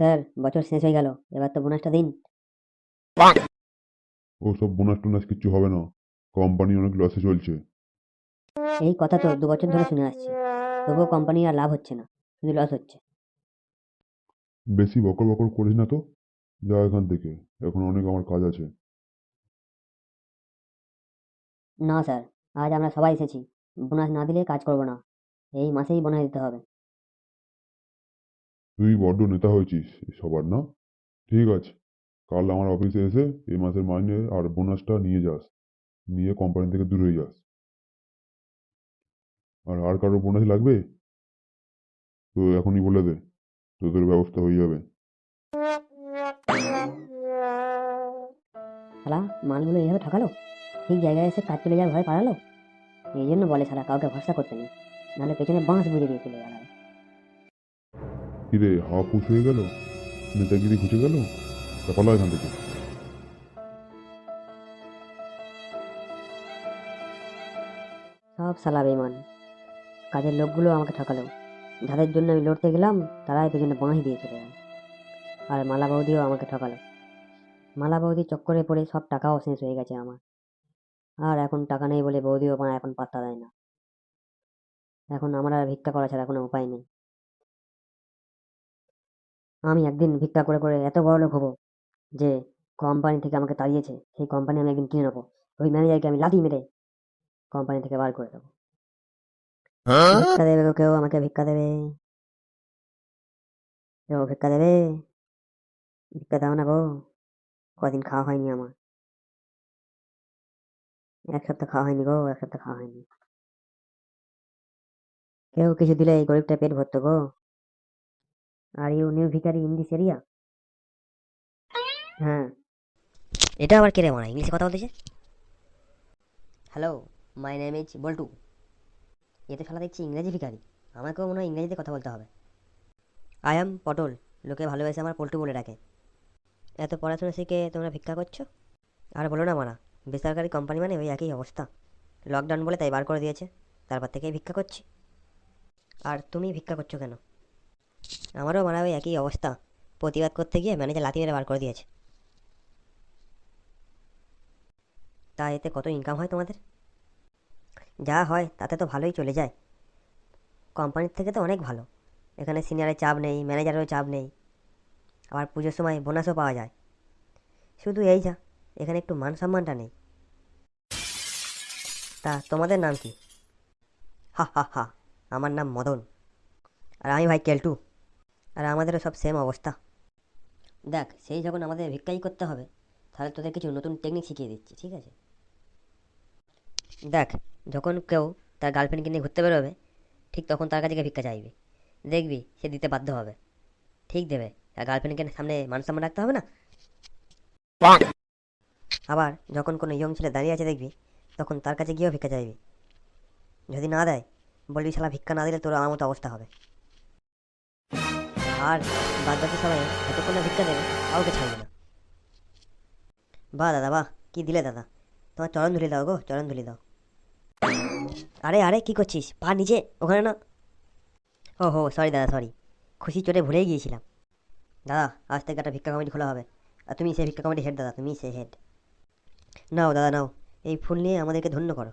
Sir বছর শেষ হয়ে গেল এবার তো বোনাসটা দিন। ও সব বোনাস টোনাস কিচ্ছু হবে না কোম্পানি অনেক লসে চলছে। এই কথা তো দু বছর ধরে শুনে আসছি তবুও কোম্পানি আর লাভ হচ্ছে না শুধু লস হচ্ছে। বেশি বকর বকর করিস না তো যা এখান থেকে এখন অনেক আমার কাজ আছে। না স্যার আজ আমরা সবাই এসেছি বোনাস না দিলে কাজ করব না এই মাসেই বোনাস দিতে হবে। তুই বড্ড নেতা হয়েছিস সবার, না? ঠিক আছে। কাল আমার অফিসে এসে এই মাসের মাইনে আর বোনাসটা নিয়ে যাস। নিয়ে কোম্পানি থেকে দূর হয়ে যাস। আর আর কারোর বোনাস লাগবে? তো এখনই বলে দে, তোদের ব্যবস্থা হয়ে যাবে। শালা মালগুলো এইভাবে ঠকালো? ঠিক জায়গায় এসে কাজ চলে যাওয়ার ভয় পালালো? এই জন্য বলে শালা, কাউকে ভরসা করতে নেই। নাহলে পেছনে বাঁশ বুঝে দিয়ে চলে গেল কিরে হয়ে গেল, নেতাগিরি ঘুচে গেল, তা পালা এখান থেকে। সব শালা বেমান কাজের লোকগুলো আমাকে ঠকালো। যাদের জন্য আমি লড়তে গেলাম, তারাই পেছনে বাঁশ দিয়ে চলে গেল আর মালা বৌদিও আমাকে ঠকালো। মালা বৌদি চক্করে পড়ে সব টাকাও শেষ হয়ে গেছে আমার। আর এখন টাকা নেই বলে বৌদিও আমার এখন পাত্তা দেয় না। এখন আমার আর ভিক্ষা করা ছাড়া কোনো উপায় নেই। আমি একদিন ভিক্ষা করে করে এত বড় লোক হব যে কোম্পানি থেকে আমাকে তাড়িয়েছে সেই কোম্পানি আমি একদিন কিনে নেব। ওই ম্যানেজারকে আমি লাথি মেরে কোম্পানি থেকে বার করে দেবো। ভিক্ষা দেবে কেউ আমাকে ভিক্ষা দেবে। কেউ ভিক্ষা দেবে। ভিক্ষা দাও না গো কদিন খাওয়া হয়নি আমার। এক সপ্তাহ খাওয়া হয়নি গো এক সপ্তাহ খাওয়া হয়নি। কেউ কিছু দিলে এই গরিবটা পেট ভরতো গো। আর ইউ নিউ ভিকারি ইন দিস এরিয়া হ্যাঁ। এটা আবার কে রে মারা? ইংলিশে কথা বলতেছে? Hello my name is Boltu. এ তো শালা দেখছি ইংরেজি ভিকারি আমাকেও মনে হয় ইংরেজিতে কথা বলতে হবে। আই অ্যাম পটল। লোকে ভালোবেসে আমার পল্টু বলে ডাকে। এত পড়াশোনা শিখে তোমরা ভিক্ষা করছ? আর বলো না মারা, বেসরকারি কোম্পানি মানে ওই একই অবস্থা। লকডাউন বলে তাই বার করে দিয়েছে। তারপর থেকেই ভিক্ষা করছি। আর তুমি ভিক্ষা করছ কেন? আমারও মারা ওই একই অবস্থা। প্রতিবাদ করতে গিয়ে ম্যানেজার লাথি মেরে বার করে দিয়েছে। তা এতে কত ইনকাম হয় তোমাদের? যা হয়, তাতে তো ভালোই চলে যায়। কোম্পানির থেকে তো অনেক ভালো। এখানে সিনিয়রের চাপ নেই ম্যানেজারেরও চাপ নেই। আবার পুজোর সময় বোনাসও পাওয়া যায়। শুধু এই যা, এখানে একটু মান সম্মানটা নেই। তা তোমাদের নাম কি? হা হা হা, আমার নাম মদন। আর আমি ভাই কেলটু। আর আমাদেরও সব সেম অবস্থা। দেখ, সেই যখন আমাদের ভিক্ষাই করতে হবে, তাহলে তোদের কিছু নতুন টেকনিক শিখিয়ে দিচ্ছি, ঠিক আছে? দেখ, যখন কেউ তার গার্লফ্রেন্ডকে নিয়ে ঘুরতে বেরোবে, ঠিক তখন তার কাছে ভিক্ষা চাইবি। দেখবি, সে দিতে বাধ্য হবে। ঠিক দেবে? তার গার্লফ্রেন্ডকে সামনে মান সম্মান রাখতে হবে না? আবার যখন কোনো ইয়ং ছেলে দাঁড়িয়ে আছে, দেখবি, তখন তার কাছে গিয়েও ভিক্ষা চাইবি। যদি না দেয়, বলবি, শালা, ভিক্ষা না দিলে তোর আমার মতো অবস্থা হবে। আর বাদ বাকি সবাই যতক্ষণ ভিক্ষা দেবে, কাউকে ছাড়বে না। বাহ দাদা বাহ কী দিলে দাদা? তোমার চরণ ধুলি দাও গো, চরণ ধুলি দাও। আরে আরে, কি করছিস? পা নিচে, ওখানে না। ও হো সরি দাদা সরি খুশি চোটে ভুলেই গিয়েছিলাম। দাদা, আজ থেকে একটা ভিক্ষা কমিটি খোলা হবে। আর তুমি সেই ভিক্ষা কমিটি হেড দাদা, তুমি সেই হেড নাও দাদা, নাও। এই ফুল নিয়ে আমাদেরকে ধন্য করো।